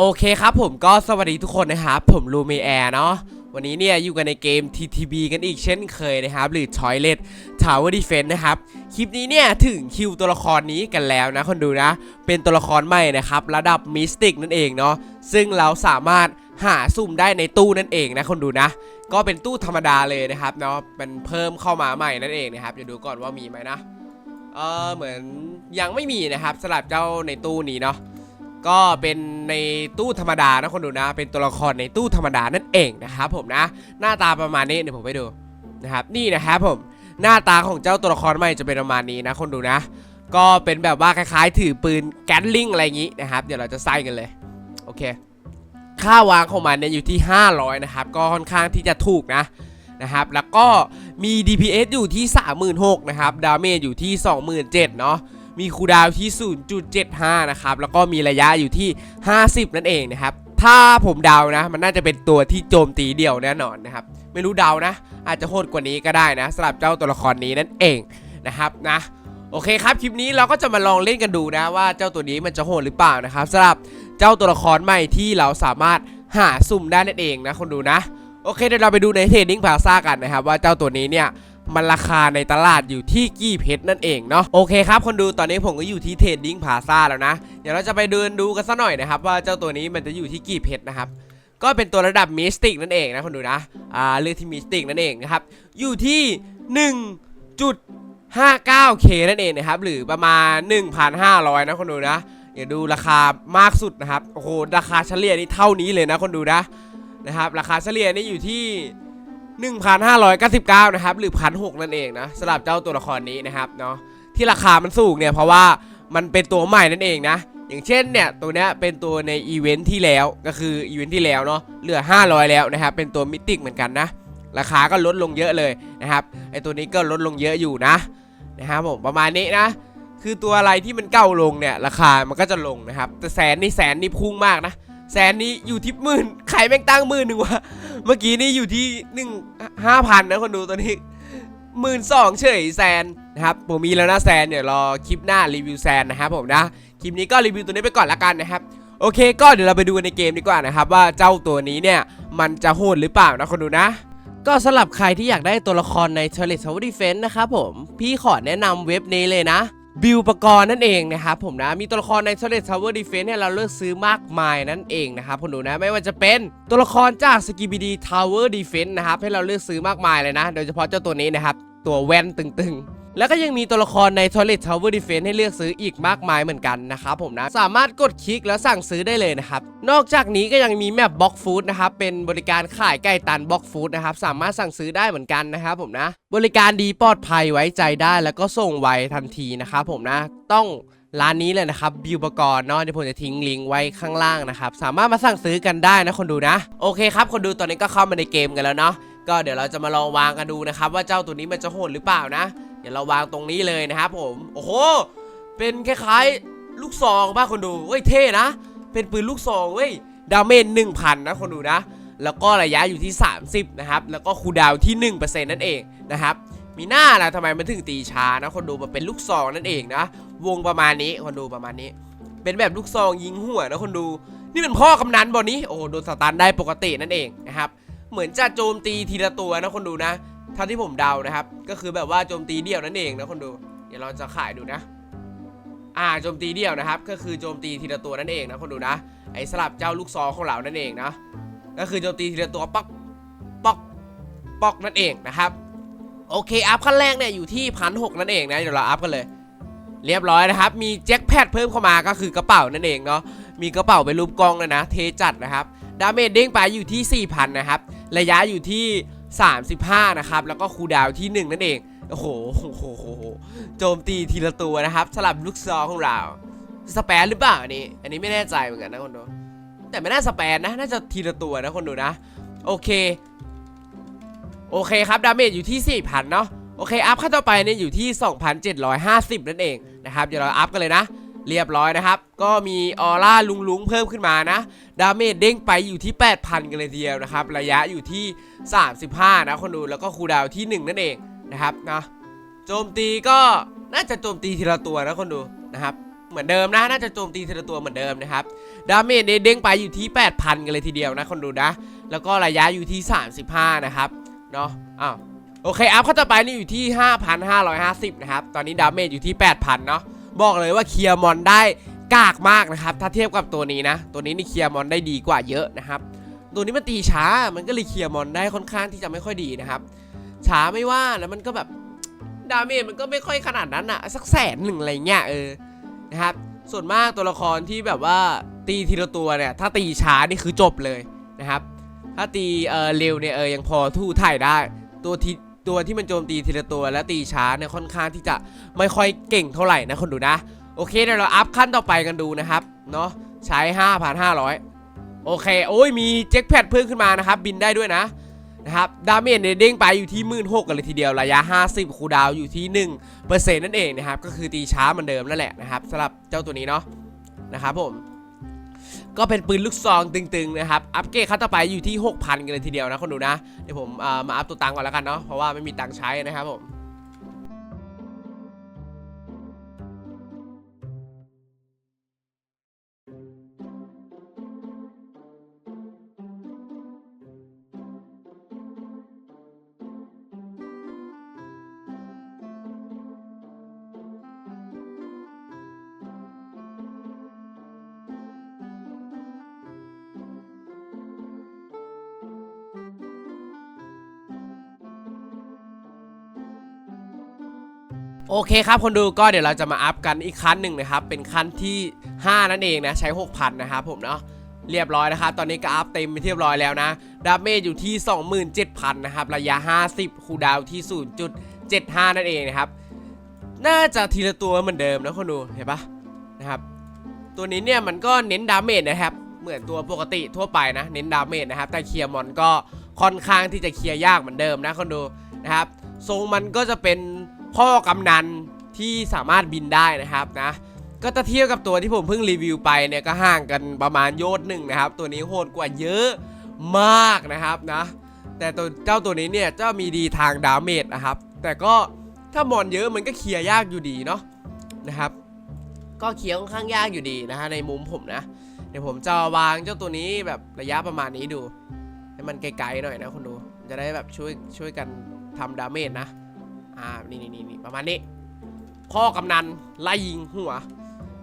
โอเคครับผมก็สวัสดีทุกคนนะครับผมลูเมแอร์เนาะวันนี้เนี่ยอยู่กันในเกม TTB กันอีกเช่นเคยนะครับ หรือ Toilet Tower Defense นะครับ คลิปนี้เนี่ยถึงคิวตัวละครนี้กันแล้วนะคนดูนะ เป็นตัวละครใหม่นะครับ ระดับมิสติกนั่นเองเนาะซึ่งเราสามารถหาสุ่มได้ในตู้นั่นเองนะคนดูนะ ก็เป็นตู้ธรรมดาเลยนะครับเนาะเป็นเพิ่มเข้ามาใหม่นั่นเองนะครับเดี๋ยวดูก่อนว่ามีไหมนะเออเหมือนยังไม่มีนะครับสำหรับเจ้าในตู้นี้เนาะ ก็เป็นในตู้ธรรมดานะคนดูนะ เป็นตัวละครในตู้ธรรมดานั่นเองนะครับผมนะ หน้าตาประมาณนี้เดี๋ยวผมไปดูนะครับนี่นะครับผมหน้าตาของเจ้าตัวละครใหม่จะเป็นประมาณนี้นะคนดูนะ ก็เป็นแบบว่าคล้ายๆ ถือปืนแก๊สลิงอะไรอย่างนี้นะครับ เดี๋ยวเราจะใส่กันเลยโอเค ค่าวางของมันเนี่ยอยู่ที่ 500 นะครับ ก็ค่อนข้างที่จะถูกนะนะครับ แล้วก็มี DPS อยู่ที่ 36,000นะครับดาเมจอยู่ที่ 27,000เนาะ มีคูดาวที่ 0.75 นะครับ แล้วก็มีระยะอยู่ที่ 50 นั่นเองนะครับ ถ้าผมเดานะ มันน่าจะเป็นตัวที่โจมตีเดี่ยวแน่นอนนะครับ ไม่รู้เดานะ อาจจะโหดกว่านี้ก็ได้นะสำหรับเจ้าตัวละครนี้นั่นเองนะครับนะโอเคครับ คลิปนี้เราก็จะมาลองเล่นกันดูนะว่าเจ้าตัวนี้มันจะโหดหรือเปล่านะครับสำหรับเจ้าตัวละครใหม่ที่เราสามารถหาสุ่มได้นั่นเองนะคนดูนะ โอเคเดี๋ยวเราไปดูในเทรดดิ้งพาซ่ากันนะครับว่าเจ้าตัวนี้เนี่ย มันราคาในตลาดอยู่ที่กี่เพชรนั่นเองเนาะโอเคครับคนดูตอนนี้ผมก็อยู่ที่เทรดดิ้งพาซ่าแล้วนะเดี๋ยวเราจะไปเดินดูกันสักหน่อยนะครับว่าเจ้าตัวนี้มันจะอยู่ที่กี่เพชรนะครับก็เป็นตัวระดับมิสติกนั่นเองนะคนดูนะอ่าเลือกที่มิสติกนั่นเองนะครับอยู่ที่ 1.59k นั่นเองนะครับหรือประมาณ 1,500 นะคนดูนะเดี๋ยวดูราคามากสุดนะครับโอ้โหราคาเฉลี่ยนี่เท่านี้เลยนะคนดูนะนะครับราคาเฉลี่ยนี่อยู่ที่ 1,599 นะครับ หรือ1,600นั่นเองนะสำหรับเจ้าตัวละครนี้นะครับเนาะที่ราคามันสูงเนี่ยเพราะว่ามันเป็นตัวใหม่นั่นเองนะ อย่างเช่นเนี่ยตัวเนี้ยเป็นตัวในอีเวนท์ที่แล้วก็คืออีเวนท์ที่แล้วเนาะเหลือ 500 แล้วนะครับเป็นตัวมิติกเหมือนกันนะ ราคาก็ลดลงเยอะเลยนะครับไอตัวนี้ก็ลดลงเยอะอยู่นะนะครับผมประมาณนี้นะ คือตัวอะไรที่มันเก่าลงเนี่ยราคามันก็จะลงนะครับแต่แสนนี่แสนนี่พุ่งมากนะ แสนนี้อยู่ที่หมื่นใครแม่งตั้งหมื่นหนึ่งวะเมื่อกี้นี่อยู่ที่หนึ่งห้าพันนะคนดูตัวนี้หมื่นสองเฉยแซนนะครับผมมีแล้วนะแซนเดี๋ยวรอคลิปหน้ารีวิวแซนนะครับผมนะคลิปนี้ก็รีวิวตัวนี้ไปก่อนละกันนะครับโอเค ก็เดี๋ยวเราไปดูในเกมดีกว่านะครับว่าเจ้าตัวนี้เนี่ยมันจะโหดหรือเปล่านะคนดูนะ ก็สำหรับใครที่อยากได้ตัวละครใน t o i l e t Tower Defense นะครับผมพี่ขอแนะนำเว็บนี้เลยนะ บิวปกรณ์นั่นเองนะครับผมนะมีตัวละครใน Solid Tower Defense เนี่ยเราเลือกซื้อมากมายนั่นเองนะครับผมดูนะไม่ว่าจะเป็นตัวละครจาก s k i b i d y Tower Defense นะครับให้เราเลือกซื้อมากมายเลยนะ โดยเฉพาะเจ้าตัวนี้นะครับ ตัวแว่นตึงๆ แล้วก็ยังมีตัวละครใน Toilet Tower Defense ให้เลือกซื้ออีกมากมายเหมือนกันนะครับผมนะ สามารถกดคลิกแล้วสั่งซื้อได้เลยนะครับ นอกจากนี้ก็ยังมีแมปบ็อกฟู้ดนะครับ เป็นบริการขายไก่ตันบ็อกฟู้ดนะครับ สามารถสั่งซื้อได้เหมือนกันนะครับผมนะ บริการดีปลอดภัยไว้ใจได้แล้วก็ส่งไวทันทีนะครับผมนะ ต้องร้านนี้เลยนะครับบิวปกรณ์เนาะเดี๋ยวผมจะทิ้งลิงก์ไว้ข้างล่างนะครับ สามารถมาสั่งซื้อกันได้นะคนดูนะ โอเคครับ คนดูตอนนี้ก็เข้ามาในเกมกันแล้วเนาะก็เดี๋ยวเราจะมาลองวางกันดูนะครับ ว่าเจ้าตัวนี้มันจะโหดหรือเปล่านะ เดี๋ยวเราวางตรงนี้เลยนะครับผม โอ้โห เป็นคล้ายๆลูกซองป่ะคนดูเว้ยเท่นะ เป็นปืนลูกซองเว้ย ดาเมจ1,000นะคนดูนะ แล้วก็ระยะอยู่ที่ 30 นะครับ แล้วก็คูดาวน์ที่ 1%นั่นเองนะครับ มีหน้านะทำไมมันถึงตีช้านะคนดูมันเป็นลูกซองนั่นเองนะ วงประมาณนี้คนดูประมาณนี้ เป็นแบบลูกซองยิงหัวนะคนดู นี่เป็นพ่อกำนันบอนี้ โอ้โดนสตันได้ปกตินั่นเองนะครับ เหมือนจะโจมตีทีละตัวนะคนดูนะ ท่าที่ผมเดานะครับ ก็คือแบบว่าโจมตีเดี่ยวนั่นเองนะคนดู เดี๋ยวเราจะขายดูนะ อ่าโจมตีเดี่ยวนะครับ ก็คือโจมตีทีละตัวนั่นเองนะคนดูนะ ไอ้สลับเจ้าลูกซองของเรานั่นเองนะ ก็คือโจมตีทีละตัวป๊อกป๊อกป๊อกนั่นเองนะครับ โอเคอัพขั้นแรกเนี่ยอยู่ที่พันหนั่นเองนะเดี๋ยวเราอัพกันเลย เรียบร้อยนะครับ มีแจ็คแพดเพิ่มเข้ามาก็คือกระเป๋านั่นเองเนาะ มีกระเป๋าเป็นรูปกองเลยนะ เทจัดนะครับ ดาเมจเด้งไปอยู่ที่4,000นะครับ ระยะอยู่ที่ 35 นะครับ แล้วก็คูดาวที่ 1 นั่นเองโอ้โหโอ้โหโอ้โหโจมตีทีละตัวนะครับ สลับลูกซองของเรา สเปนหรือเปล่าอันนี้ อันนี้ไม่แน่ใจเหมือนกันนะคนดู แต่ไม่น่าสเปนนะ น่าจะทีละตัวนะคนดูนะ โอเค โอเคครับดาเมจอยู่ที่ 4,000 เนาะ โอเค อัพขั้นต่อไปเนี่ยอยู่ที่ 2,750 นั่นเองนะครับ เดี๋ยวเราอัพกันเลยนะ เรียบร้อยนะครับ ก็มีออร่าลุงลุงเพิ่มขึ้นมานะ ดาเมจเด้งไปอยู่ที่ 8,000 กันเลยทีเดียวนะครับ ระยะอยู่ที่ 35 นะคนดู แล้วก็คูดาวที่ 1 นั่นเองนะครับนะโจมตีก็น่าจะโจมตีทีละตัวนะคนดูนะครับ เหมือนเดิมนะ น่าจะโจมตีทีละตัวเหมือนเดิมนะครับ ดาเมจเนี่ยเด้งไปอยู่ที่ 8,000 กันเลยทีเดียวนะคนดูนะ แล้วก็ระยะอยู่ที่ 35 นะครับเนาะ อ้าว โอเค อัพเข้าต่อไปนี่อยู่ที่ 5,550 นะครับ ตอนนี้ดาเมจอยู่ที่ 8,000 เนาะ บอกเลยว่าเคลียร์มอนได้กากมากนะครับ ถ้าเทียบกับตัวนี้นะ ตัวนี้นี่เคลียร์มอนได้ดีกว่าเยอะนะครับ ตัวนี้มันตีช้า มันก็เลยเคลียร์มอนได้ค่อนข้างที่จะไม่ค่อยดีนะครับ ช้าไม่ว่าแล้วมันก็แบบดาเมจมันก็ไม่ค่อยขนาดนั้นอะสักแสนหนึ่งอะไรเงี้ยเออนะครับ ส่วนมากตัวละครที่แบบว่าตีทีละตัวเนี่ย ถ้าตีช้านี่คือจบเลยนะครับ ถ้าตีเออเร็วเนี่ยเออยังพอทู่ถ่ายได้ ตัวที่ ตัวที่มันโจมตีทีละตัวและตีช้าเนี่ยค่อนข้างที่จะไม่ค่อยเก่งเท่าไหร่นะคนดูนะ โอเคเดี๋ยวเราอัพขั้นต่อไปกันดูนะครับเนาะใช้ 5,500 โอเค โอ้ยมีเจ็คแพดเพิ่มขึ้นมานะครับ บินได้ด้วยนะนะครับดาเมจเด้งไปอยู่ที่1 6 0 0กันเลยทีเดียวระยะ 50 คูดาวอยู่ที่ 1%นั่นเองนะครับ ก็คือตีช้าเหมือนเดิมนั่นแหละนะครับสำหรับเจ้าตัวนี้เนาะนะครับผม ก็เป็นปืนลูกซองตึงๆนะครับ อัปเกรดขั้นต่อไปอยู่ที่ 6,000 กันเลยทีเดียวนะคนดูนะ เดี๋ยวผมมาอัพตัวตังก่อนแล้วกันเนาะ เพราะว่าไม่มีตังใช้นะครับผม โอเคครับคนดูก็เดี๋ยวเราจะมาอัพกันอีกขั้นหนึ่งนะครับ เป็นขั้นที่ 5 นั่นเองนะ ใช้ 6,000 นะครับผมเนาะเรียบร้อยนะครับ ตอนนี้ก็อัพเต็มไปเรียบร้อยแล้วนะ ดาเมจอยู่ที่ 27,000 นะครับ ระยะ 50 คูดาวน์ที่ 0.75 นั่นเองนะครับ น่าจะทีละตัวเหมือนเดิมนะคนดูเห็นปะนะครับ ตัวนี้เนี่ยมันก็เน้นดาเมจนะครับ เหมือนตัวปกติทั่วไปนะ เน้นดาเมจนะครับ แต่เคลียร์มอนก็ค่อนข้างที่จะเคลียร์ยากเหมือนเดิมนะคนดูนะครับ ทรงมันก็จะเป็น พ่อกำนันที่สามารถบินได้นะครับนะก็ถ้าเทียบกับตัวที่ผมเพิ่งรีวิวไปเนี่ยก็ห่างกันประมาณโยชน์หนึ่งนะครับ ตัวนี้โหดกว่าเยอะมากนะครับนะ แต่ตัวเจ้าตัวนี้เนี่ยจะมีดีทางดาเมจนะครับ แต่ก็ถ้ามอนเยอะมันก็เคลียร์ยากอยู่ดีเนาะนะครับ ก็เคลียร์ค่อนข้างยากอยู่ดีนะฮะในมุมผมนะ เดี๋ยวผมจะวางเจ้าตัวนี้แบบระยะประมาณนี้ดู ให้มันไกลๆหน่อยนะคนดูจะได้แบบช่วยช่วยกันทำดาเมจนะ อ่านี่นี่นี่ประมาณนี้ พ่อกำนันไล่ยิงหัว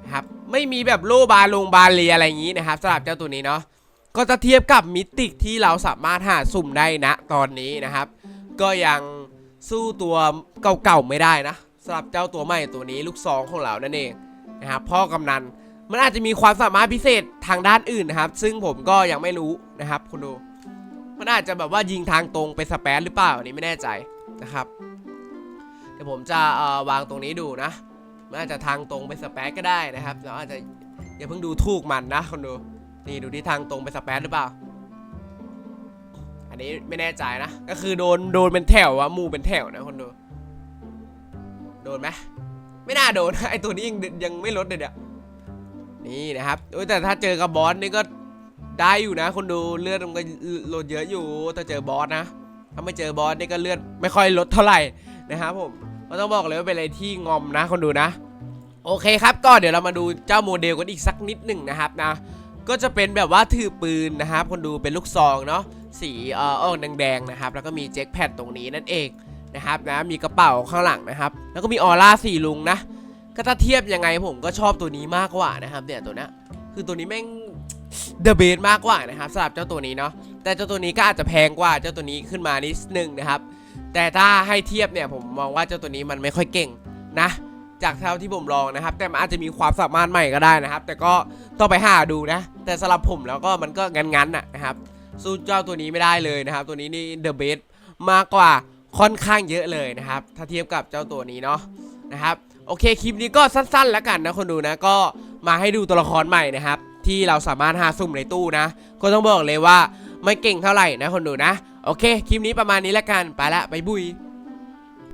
นะครับไม่มีแบบโลบาลงบาเลียอะไรอย่างนี้นะครับสำหรับเจ้าตัวนี้เนาะก็จะเทียบกับมิติที่เราสามารถหาสุ่มได้นะตอนนี้นะครับ ก็ยังสู้ตัวเก่าๆไม่ได้นะสำหรับเจ้าตัวใหม่ตัวนี้ลูกซองของเรานั่นเองนะครับพ่อกำนันมันอาจจะมีความสามารถพิเศษทางด้านอื่นนะครับ ซึ่งผมก็ยังไม่รู้นะครับคุณดู มันอาจจะแบบว่ายิงทางตรงไปสเปซหรือเปล่าอันนี้ไม่แน่ใจนะครับ เดี๋ยวผมจะวางตรงนี้ดูนะมันอาจจะทางตรงไปสเปซก็ได้นะครับเราอาจจะอย่าเพิ่งดูถูกมันนะคนดูนี่ดูที่ทางตรงไปสเปซหรือเปล่า อันนี้ไม่แน่ใจนะ ก็คือโดนโดนเป็นแถวอะหมู่เป็นแถวนะคนดูโดนไหมไม่น่าโดนไอตัวนี้ยังยังไม่ลดเลยเนี่ยนี่นะครับโอ้แต่ถ้าเจอกับบอสนี่ก็ได้อยู่นะคนดูเลือดมันก็ลดเยอะอยู่ถ้าเจอบอสนะถ้าไม่เจอบอสนี่ก็เลือดไม่ค่อยลดเท่าไหร่นะครับผม ก็ต้องบอกเลยว่าเป็นอะไรที่งอมนะคนดูนะ โอเคครับก็เดี๋ยวเรามาดูเจ้าโมเดลกันอีกสักนิดหนึ่งนะครับนะก็จะเป็นแบบว่าถือปืนนะครับ คนดูเป็นลูกซองเนาะสีเอ่อออกแดงๆนะครับ แล้วก็มีแจ็คแพดตรงนี้นั่นเองนะครับนะมีกระเป๋าข้างหลังนะครับ แล้วก็มีออร่าสีลุงนะก็ถ้าเทียบยังไงผมก็ชอบตัวนี้มากกว่านะครับเนี่ยตัวนี้คือตัวนี้แม่งเดอะเบสมากกว่านะครับสำหรับเจ้าตัวนี้เนาะแต่เจ้าตัวนี้ก็อาจจะแพงกว่าเจ้าตัวนี้ขึ้นมานิดนึงนะครับ แต่ถ้าให้เทียบเนี่ยผมมองว่าเจ้าตัวนี้มันไม่ค่อยเก่งนะ จากเท่าที่ผมลองนะครับ แต่มันอาจจะมีความสามารถใหม่ก็ได้นะครับ แต่ก็ต้องไปหาดูนะ แต่สำหรับผมแล้วก็มันก็งันๆน่ะนะครับสู้เจ้าตัวนี้ไม่ได้เลยนะครับ ตัวนี้นี่เดอะเบสมากกว่าค่อนข้างเยอะเลยนะครับ ถ้าเทียบกับเจ้าตัวนี้เนาะนะครับโอเคคลิปนี้ก็สั้นๆ แล้วกันนะคนดูนะก็มาให้ดูตัวละครใหม่นะครับ ที่เราสามารถหาสุ่มในตู้นะ ก็ต้องบอกเลยว่าไม่เก่งเท่าไหร่นะคนดูนะ โอเค คลิปนี้ประมาณนี้แล้วกัน ไปละไปบุย